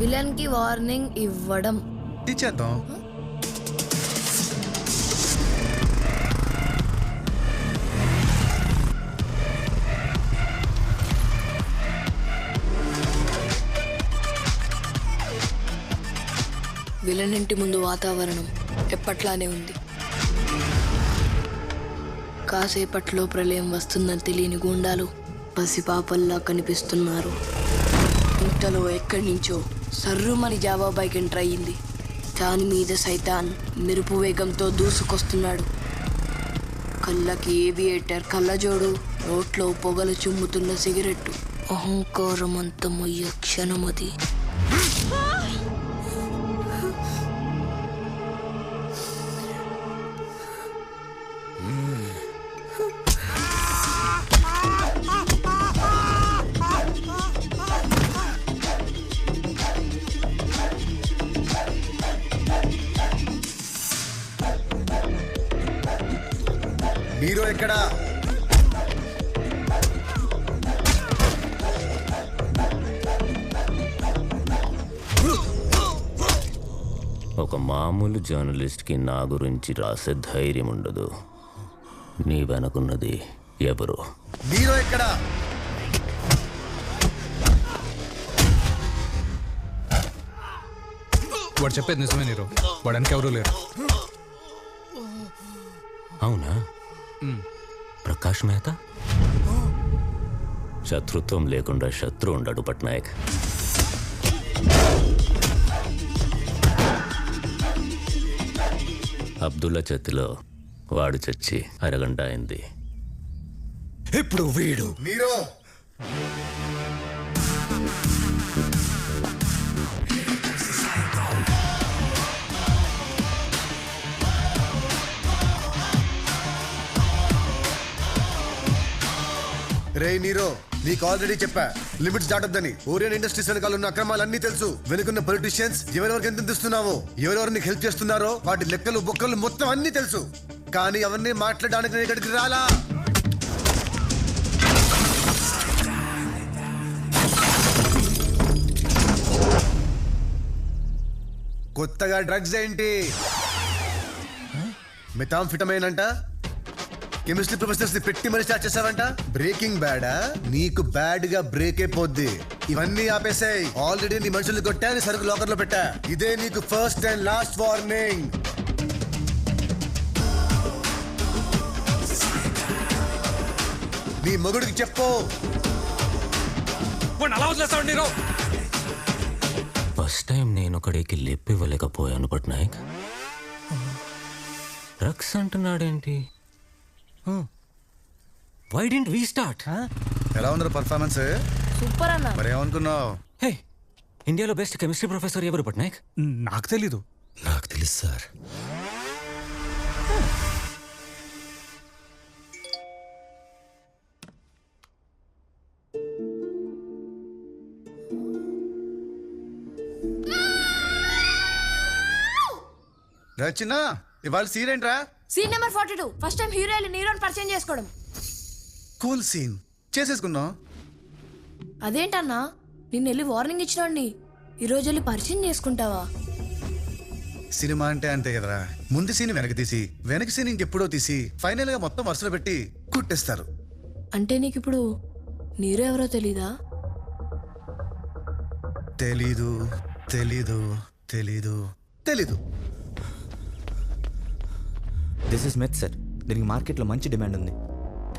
విలన్కి warning ఇవ్వడం. ఇచ్చేద్దాం. Villain ఇంటి ముందు వాతావరణం ఎప్పట్లానే ఉంది. కాసేపట్లో ప్రళయం వస్తుందని తెలియని గూండాలు పసిపాపల్లా కనిపిస్తున్నారు. ఇంతలో ఎక్కడి నుంచో సర్రుమని జావా బైక్ ఎంటర్ అయ్యింది దాని మీద సైతాన్ మెరుపు వేగంతో దూసుకొస్తున్నాడు. కళ్ళకి ఏవియేటర్ కళ్ళజోడు నోట్లో పొగలు చుమ్ముతున్న సిగరెట్టు. అహంకారం అంత క్షణమది. ఒక మామూలు జర్నలిస్ట్కి నా గురించి రాసే ధైర్యం ఉండదు నీ వెనకున్నది ఎవరు? హీరో ఎక్కడా? వాడు చెప్పేది నిజమే నీరు వాడానికి ఎవరూ లేరు. అవునా? ప్రకాష్ మెహతా శత్రుత్వం లేకుండా శత్రు ఉండడు పట్నాయక్. అబ్దుల్లా చేతిలో వాడు చచ్చి అరగంట అయింది. ఇప్పుడు వీడు. హీరో రే నీరో నీకు ఆల్రెడీ చెప్పా. లిమిట్స్ దాటొద్దని. ఓరియన్ ఇండస్ట్రీస్ వెనకాల ఉన్న అక్రమాలన్నీ తెలుసు. వెనుకున్న పొలిటీషియన్స్ ఎవరెవరికి ఎంత ఇస్తున్నావో ఎవరెవరు నీకు హెల్ప్ చేస్తున్నారో వాటి లెక్కలు బొక్కలు మొత్తం అన్ని తెలుసు. కానీ అవన్నీ మాట్లాడడానికి నేను ఇక్కడికి రాలా? కొత్తగా డ్రగ్స్ ఏంటి? మెథాంఫిటమైన్ అంట? కెమిస్ట్రీ ప్రొఫెసర్స్ని పెట్టి మరి స్టార్ట్ చేసావంట బ్రేకింగ్ బ్యాడా? నీకు బ్యాడ్గా బ్రేక్ అయిపోద్ది ఇవన్నీ ఆపేసాయి. ఆల్రెడీ నీ మనుషులు కొట్టా నీ సరుకు లాకర్లో పెట్టా. ఇదే నీకు ఫస్ట్ అండ్ లాస్ట్ వార్నింగ్ నీ మొగుడికి చెప్పు. అలా వదిలేస్తాడు ఫస్ట్ టైం నేను ఒకడికి లిప్ ఇవ్వలేకపోయాను పట్నాయక్. డ్రగ్స్ అంటున్నాడేంటి? వై డెంట్ వీ స్టార్ట్ ఎలా ఉన్నారు పర్ఫార్మెన్స్ సూపర్ అన్న. మరి ఏమనుకున్నావు? హే ఇండియాలో బెస్ట్ కెమిస్ట్రీ ప్రొఫెసర్ ఎవరు పట్నాయక్ నాకు తెలీదు. నాకు తెలుసు సార్ రచన ఇవాళ సీన్ ఏంట్రా? Scene number forty two first time hero వెళ్ళి నీరోని పరిచయం చేసుకోవడం. కూల్ సీన్ చేసేసుకుందాం. అదేంటన్నా? నిన్న వెళ్ళి వార్నింగ్ ఇచ్చినోడిని ఈరోజు వెళ్ళి పరిచయం చేసుకుంటావా? సినిమా అంటే అంతే కదరా. ముందు సీన్ వెనక తీసి వెనక సీన్ ఇంకెప్పుడో తీసి ఫైనల్గా మొత్తం వరుసలో పెట్టి కుట్టేస్తారు. అంటే నీకు ఇప్పుడు నీరు ఎవరో తెలీదా? తెలీదు తెలీదు తెలీదు తెలీదు. దిస్ ఇస్ మెత్ సార్ దీనికి మార్కెట్లో మంచి డిమాండ్ ఉంది.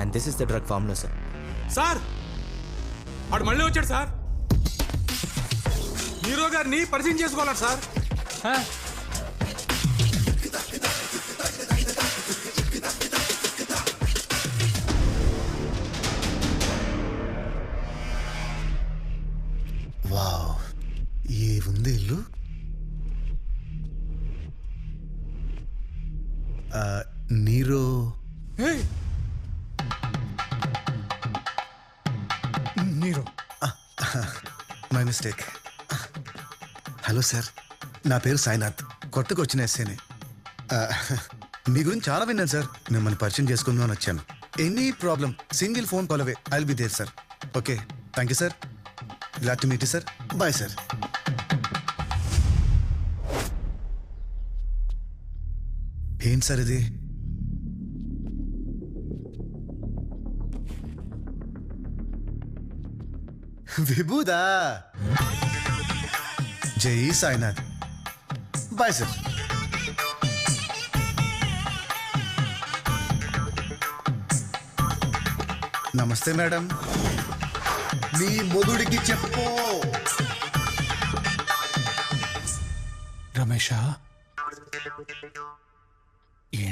And this is the drug formula sir sir వాడు మళ్ళీ వచ్చాడు సార్ హీరో గారిని పరిచయం చేసుకోవాలంట సార్ నీరో. నీరు. My mistake. హలో సార్ నా పేరు సాయినాథ్. కొత్తగా వచ్చిన ఎస్ఏని. మీ గురించి చాలా విన్నాను సార్. మిమ్మల్ని పరిచయం చేసుకుందాం అని వచ్చాను. Any problem single phone call away. I'll be there sir. Okay thank you sir. Glad to meet sir. Bye sir. ఏం సార్ ఇది? విభూదా? జై సాయినాథ్. Bye sir. నమస్తే మేడం. మీ మొదుడికి చెప్పు. రమేషా?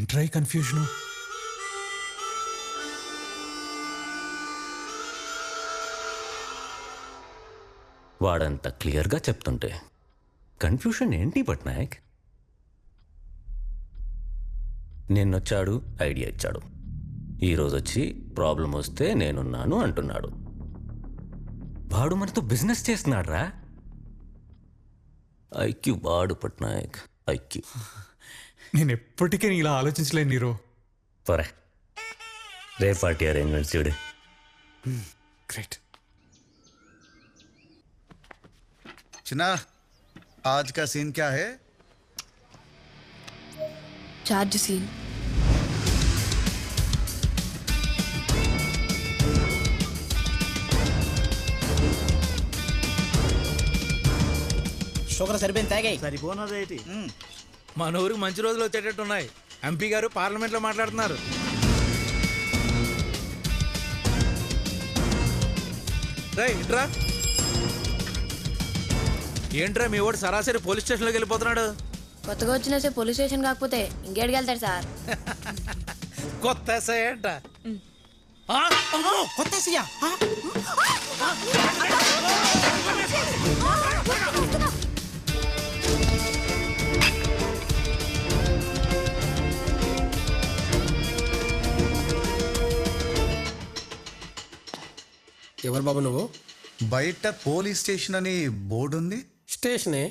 ఏంట్రా కన్ఫ్యూజను వాడంత క్లియర్గా చెప్తుంటే కన్ఫ్యూషన్ ఏంటి పట్నాయక్? నిన్నొచ్చాడు ఐడియా ఇచ్చాడు. ఈరోజు వచ్చి ప్రాబ్లం వస్తే నేనున్నాను అంటున్నాడు. వాడు మనతో బిజినెస్ చేస్తున్నాడు రా ఐక్యూ వాడు పట్నాయక్ ఐక్యూ. నేను ఎప్పటికీ ఇలా ఆలోచించలేను నీరో పరే రే పార్టీ అరేంజ్మెంట్స్ చూడు గ్రేట్ चिना आज का सीन क्या है చార్జ్ సీన్ షుగర్ సరిపోయింది తాగాయి సరిపోనదేటి మన ఊరికి మంచి రోజులు వచ్చేటట్టు ఉన్నాయి ఎంపీ గారు పార్లమెంట్లో మాట్లాడుతున్నారు రే ఇట్రా ఏంట్రా మీ వాడు సరాసరి పోలీస్ స్టేషన్లోకి వెళ్ళిపోతున్నాడు కొత్తగా వచ్చిన సే పోలీస్ స్టేషన్ కాకపోతే ఇంకేడికి వెళ్తాడు సార్ కొత్త అమ్మో, కొత్త సీయా ఎవరు బాబు నువ్వు? బయట పోలీస్ స్టేషన్ అని బోర్డు ఉంది స్టేషనే?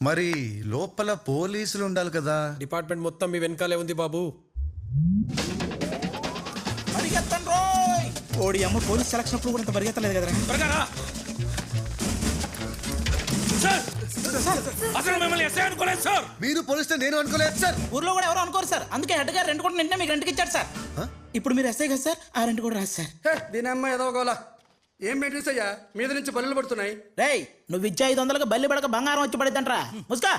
మరి లోపల పోలీసులు ఉండాలి కదా. డిపార్ట్మెంట్ మొత్తం మీ వెనకాలే ఉంది బాబు. పరిగెత్తండి రోయ్ ఓడి అమ్మ పోలీస్ సెలక్షన్ అప్పుడు కూడా ఇంత పరిగెత్తలేదు కదరా. త్వరగా. సార్! అసలు మిమ్మల్ని ఎస్ఐ అనుకోలేదు సార్! మీరు పోలీస్ నేను అనుకోలేదు సార్! ఊర్లో కూడా ఎవరు అనుకోరు సార్. అందుకే హెడ్ గారు రెండు కూడా నిన్నే మీకు రెంట్కి ఇచ్చారు సార్. ఇప్పుడు మీరు ఎస్ఐ కదా సార్. ఆ రెండు కూడా రాదు సార్. దీని అమ్మ ఏదో గోలా ఏం మెయింటెన్స్ అయ్యా? మీద నుంచి బల్లులు పడుతున్నాయి. రేయ్ నువ్వు ఇచ్చే ఐదు వందలకు బల్లి పడక బంగారం వచ్చి పడిద్దంట్రా. ముసుకా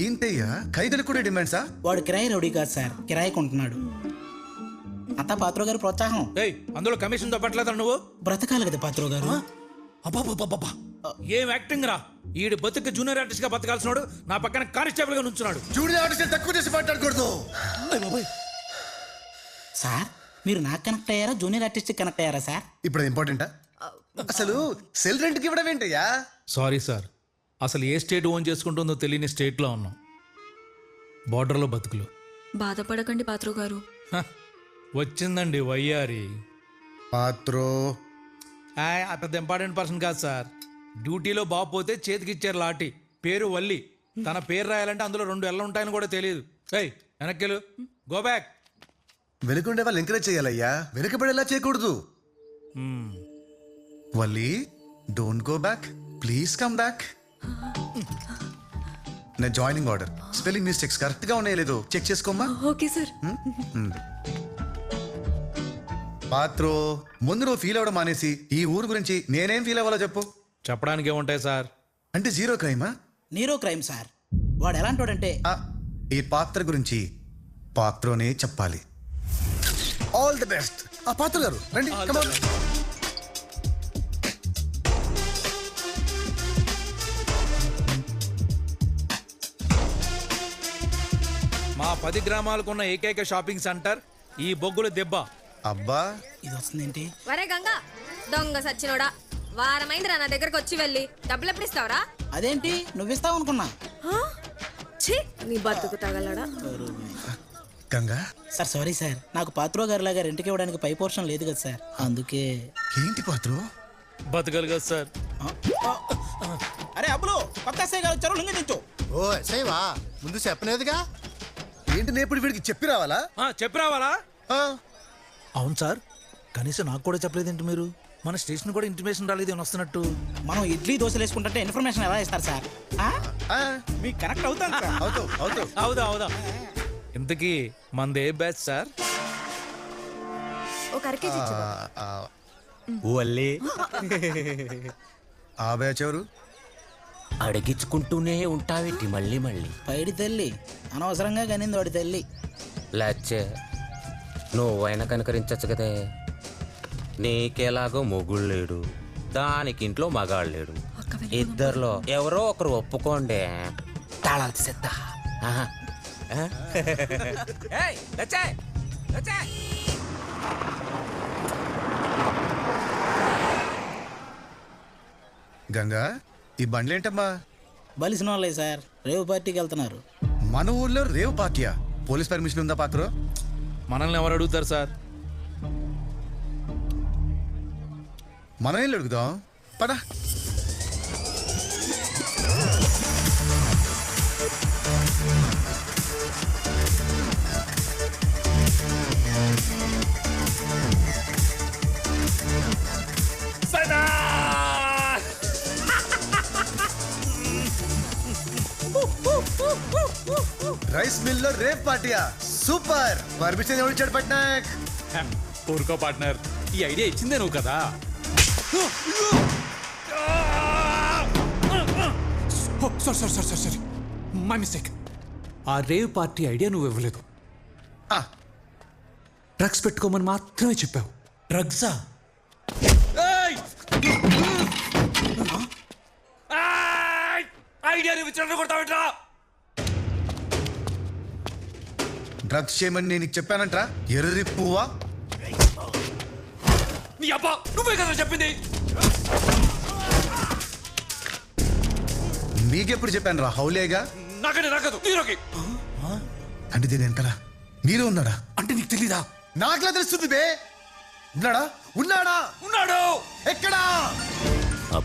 ఏంటయ్యా? ఖైదీలు కూడా డిమాండ్సా వాడు కిరాయి రౌడీ కాదు సార్ కిరాయి కొంటున్నాడు. అంతా పాత్రో గారి ప్రోత్సాహం. ఏయ్ అందులో కమిషన్ తప్పట్లేదా నువ్వు? బ్రతకాలి కదా పాత్రో గారు. అబ్బాబాబాబా ఏం యాక్టింగ్ రా? ఈడు బతుకు జూనియర్ ఆర్టిస్ట్గా బతకాల్సినాడు నా పక్కన కానిస్టేబుల్గా నుంచున్నాడు. జూనియర్ ఆర్టిస్ట్ తక్కువ చేసి మాట్లాడకూడదు. సార్ మీరు నాకు కనెక్ట్ అయ్యారా? జూనియర్ ఆర్టిస్ట్ కనెక్ట్ అయ్యారా సార్? ఇప్పుడు ఇంపార్టెంటా అసలు సెల్ రెంట్కి ఇవ్వడం ఏంటయ్యా? Sorry sir. అసలు ఏ స్టేట్ ఓన్ చేసుకుంటుందో తెలియని స్టేట్లో ఉన్నాం. బార్డర్లో బతుకులు. బాధపడకండి పాత్రో గారు. వచ్చిందండి వయ్యారి. పాత్రో. పెద్ద ఇంపార్టెంట్ పర్సన్ కాదు సార్. డ్యూటీలో బాబు పోతే చేతికి ఇచ్చారు లాటి పేరు వల్లి. తన పేరు రాయాలంటే అందులో రెండు ఎల్ల ఉంటాయని కూడా తెలియదు. ఏయ్ వెనక్కిలు గో బ్యాక్. వెనుకుండే వాళ్ళు ఎంకరేజ్ చేయాలయ్యా. వెనుకబడేలా చేయకూడదు. Valli don't go back please come back నా జాయినింగ్ ఆర్డర్ స్పెల్లింగ్ మిస్టేక్స్ కరెక్ట్గా ఉన్నాయో లేదో చెక్ చేసుకోమ్మా. Okay sir. పాత్రో ముందు నువ్వు ఫీల్ అవ్వడం మానేసి ఈ ఊరు గురించి నేనేం ఫీల్ అవ్వాలో చెప్పు. చెప్పడానికి ఏముంటాయి సార్. అంటే జీరో క్రైమా నీరో క్రైమ్ సార్ వాడు ఎలాంటోడంటే ఆ, ఈ పాత్ర గురించి పాత్రోనే చెప్పాలి. ఆల్ ది బెస్ట్ ఆ పాత్ర గారు రండి come on. పది గ్రామాలకున్న ఏకైక షాపింగ్ సెంటర్ ఈ బొగ్గుల దెబ్బ. అబ్బా. ఇది వస్తుందేంటి వరే గంగా దొంగ సచ్చినోడా. వారమైందిరా నా దగ్గరకు వచ్చి వెళ్ళి. డబ్బులు ఎప్పుడు ఇస్తావరా అదేంటి? నువ్విస్తావు అనుకున్నా ఛీ నీ బతుకు తగలడా? గంగా. Sir sorry sir. నాకు పాత్రో గారి లాగా రెంట్కి ఇవ్వడానికి పై పోర్షన్ లేదు కదా సార్. అందుకే. ఏంటి పాత్రో? బతకలు కదా సార్. అరే అబ్బులు కొత్త ఎస్ఐ గారు వచ్చారు లింగి దించు ఓ ఎస్ఐవా ముందు చెప్పలేదుగా? ఏంటి నేను ఇప్పుడు వీడికి చెప్పి రావాలా? ఆ, చెప్పి రావాలా? ఆ, అవును సార్. కనీసం నాకు కూడా చెప్పలేదేంటి మీరు? మన స్టేషన్ కూడా ఇంటిమేషన్ రాలేదు ఏమైనా వస్తున్నట్టు. మనం ఇడ్లీ దోశలు వేసుకుంటుంటే ఇన్ఫర్మేషన్ ఎలా ఇస్తారు సార్? ఆ? ఆ, మీకు కనెక్ట్ అవుతాను సార్. అవుతావు అవుతావు. అవుదా అవుదా. ఇంతకీ మంది ఏ బ్యాచ్ సార్? ఒక ఆ, వల్లే ఆ బ్యాచ్ ఎవరు? అడిగించుకుంటూనే ఉంటావేటి మళ్ళీ మళ్ళీ? పైడి తల్లి. అనవసరంగా కనింది వాడి తల్లి. లేచే నువ్వైనా కనుకరించచ్చు కదే. నీకేలాగో మొగుడు లేడు దానికి ఇంట్లో మగాడు లేడు. ఇద్దరిలో ఎవరో ఒకరు ఒప్పుకోండి. తాళాలు తీసేద్దా? లచ్చే, లచ్చే. గంగా ఈ బండ్లేంటమ్మా? బలిసిన వాళ్ళే సార్ రేవు పార్టీకి వెళ్తున్నారు. మన ఊర్లో రేవ్ పార్టీయా? పోలీస్ పర్మిషన్ ఉందా పాత్ర? మనల్ని ఎవరు అడుగుతారు సార్? మనం ఏం అడుగుదాం? పదా. మిల్లో రేవ్ పార్టీయా? సూపర్! పర్మిషన్ ఎవరు ఇచ్చాడు పట్నాయక్? ఊరుకో పార్ట్నర్. ఈ ఐడియా ఇచ్చిందే నువ్వు కదా. Sorry sorry sorry sorry sorry. My mistake ఆ రేవ్ పార్టీ ఐడియా నువ్వు ఇవ్వలేదు. డ్రగ్స్ పెట్టుకోమని మాత్రమే చెప్పావు. డ్రగ్సా ఐడియా నువ్వు ఇచ్చిన కొడతావిట్రా? డ్రగ్స్ చేయమని నేను నీకు చెప్పానంట్రా. ఎర్రి పువ్వా నీ అబ్బా నువ్వే కదా చెప్పింది? మీకెప్పుడు చెప్పాను రా హౌలేగా? నాకంటే నాకదు నీరోకి అంటే దీని వెనకాల మీరే ఉన్నాడా? అంటే నీకు తెలీదా? నాకులా తెలుస్తుంది బే? ఉన్నాడా? ఉన్నాడా? ఉన్నాడు. ఎక్కడా?